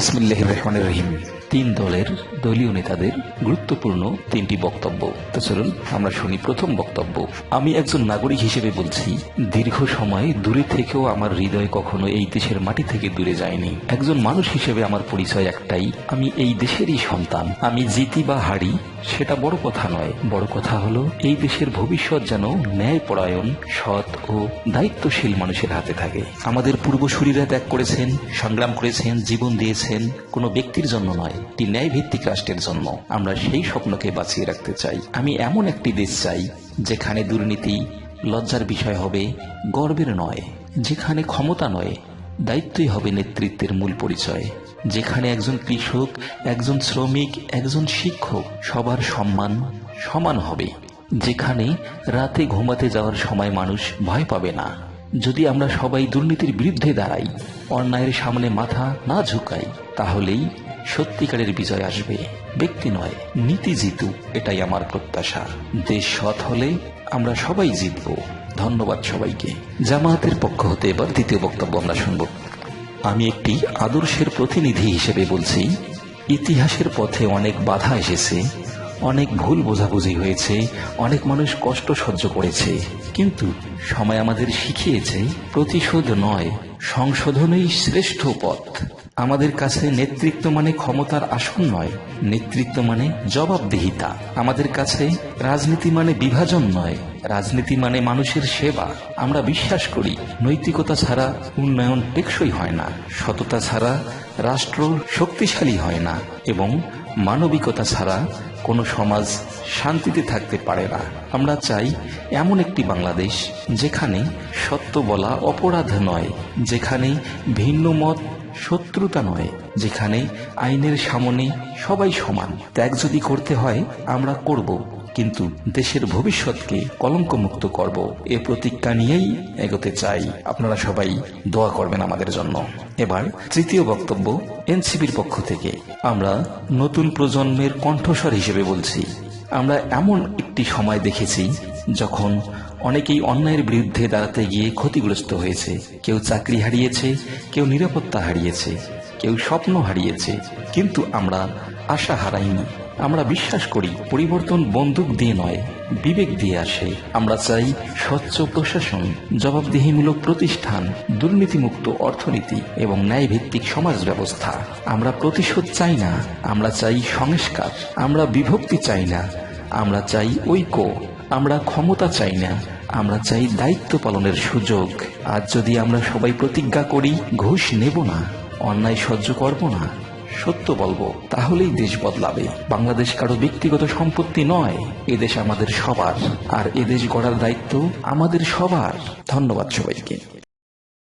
রহমানের রহিম। তিন দলের দলীয় নেতাদের গুরুত্বপূর্ণ তিনটি বক্তব্য। চলুন আমরা শুনি প্রথম বক্তব্য। আমি একজন নাগরিক হিসেবে বলছি, দীর্ঘ সময় দূরে থেকেও আমার হৃদয় কখনো এই দেশের মাটি থেকে দূরে যায়নি। একজন মানুষ হিসেবে আমার পরিচয় একটাই, আমি এই দেশেরই সন্তান। আমি জিতি বা হারি, সেটা বড় কথা নয়। বড় কথা হলো, এই দেশের ভবিষ্যৎ যেন ন্যায়পরায়ণ, সৎ ও দায়িত্বশীল মানুষের হাতে থাকে। আমাদের পূর্বসূরীরা ত্যাগ করেছেন, সংগ্রাম করেছেন, জীবন দিয়েছেন। কোনো ব্যক্তির জন্য নয়, একটি ন্যায় ভিত্তিক রাষ্ট্রের জন্য। আমরা সেই স্বপ্নকে বাঁচিয়ে রাখতে চাই। আমি এমন একটি দেশ চাই, যেখানে দুর্নীতি লজ্জার বিষয় হবে, গর্বের নয়, যেখানে ক্ষমতা নয়, দায়িত্বই হবে নেতৃত্বের মূল পরিচয়, যেখানে একজন কৃষক, একজন শ্রমিক, একজন শিক্ষক সবার সম্মান সমান হবে, যেখানে রাতে ঘুমাতে যাওয়ার সময় মানুষ ভয় পাবে না। যদি আমরা সবাই দুর্নীতির বিরুদ্ধে দাঁড়াই, অন্যায়ের সামনে মাথা না ঝুঁকাই, তাহলেই সত্যিকারের বিজয় আসবে। ব্যক্তি নয়, নীতি জিতু, এটাই আমার প্রত্যাশা। দেশ সৎ হলে আমরা সবাই জিতব। ধন্যবাদ সবাইকে। জামায়াতের পক্ষ হতে এবার দ্বিতীয় বক্তব্য আমরা শুনব। আমি একটি আদর্শের প্রতিনিধি হিসেবে বলছি, ইতিহাসের পথে অনেক বাধা এসেছে অনেক ভুল বোঝাবুঝি হয়েছে, অনেক মানুষ কষ্ট সহ্য করেছে। কিন্তু সময় আমাদের শিখিয়েছে, প্রতিশোধ নয়, সংশোধনই শ্রেষ্ঠ পথ। আমাদের কাছে নেতৃত্ব মানে ক্ষমতার আসন নয়, নেতৃত্ব মানে জবাবদিহিতা। আমাদের কাছে রাজনীতি মানে বিভাজন নয়, রাজনীতি মানে মানুষের সেবা। আমরা বিশ্বাস করি, নৈতিকতা ছাড়া উন্নয়ন টেকসই হয় না, সততা ছাড়া রাষ্ট্র শক্তিশালী হয় না, এবং মানবিকতা ছাড়া কোনো সমাজ শান্তিতে থাকতে পারে না। আমরা চাই এমন একটি বাংলাদেশ যেখানে সত্য বলা অপরাধ নয়, যেখানে ভিন্ন মত শত্রুতা নয়, যেখানে আইনের সামনে সবাই সমান। ত্যাগ যদি করতে হয়, আমরা করব। কিন্তু দেশের ভবিষ্যৎকে কলঙ্কমুক্ত করব। এ প্রতিজ্ঞা নিয়েই এগোতে চাই। আপনারা সবাই দোয়া করবেন আমাদের জন্য। এবার তৃতীয় বক্তব্য এনসিপির পক্ষ থেকে। আমরা নতুন প্রজন্মের কণ্ঠস্বর হিসেবে বলছি। আমরা এমন একটি সময় দেখেছি যখন অনেকেই অন্যায়ের বিরুদ্ধে দাঁড়াতে গিয়ে ক্ষতিগ্রস্ত হয়েছে। কেউ চাকরি হারিয়েছে, কেউ নিরাপত্তা হারিয়েছে, কেউ স্বপ্ন হারিয়েছে। কিন্তু আমরা আশা হারাইনি। আমরা বিশ্বাস করি পরিবর্তন বন্দুক দিয়ে নয়, বিবেক দিয়ে আসে। আমরা চাই স্বচ্ছ প্রশাসন, জবাবদিহিমূলক প্রতিষ্ঠান, দুর্নীতিমুক্ত অর্থনীতি এবং ন্যায়ভিত্তিক সমাজ ব্যবস্থা। আমরা প্রতিশোধ চাই না, আমরা চাই সংস্কার। আমরা বিভক্তি চাই না, আমরা চাই ঐক্য। আমরা ক্ষমতা চাই না, আমরা চাই দায়িত্ব পালনের সুযোগ। আজ যদি আমরা সবাই প্রতিজ্ঞা করি, ঘুষ নেব না, অন্যায় সহ্য করব না সত্য বলব, তাহলেই দেশ বদলাবে। বাংলাদেশ কারও ব্যক্তিগত সম্পত্তি নয় এদেশ আমাদের সবার। আর এদেশ গড়ার দায়িত্ব আমাদের সবার। ধন্যবাদ সবাইকে।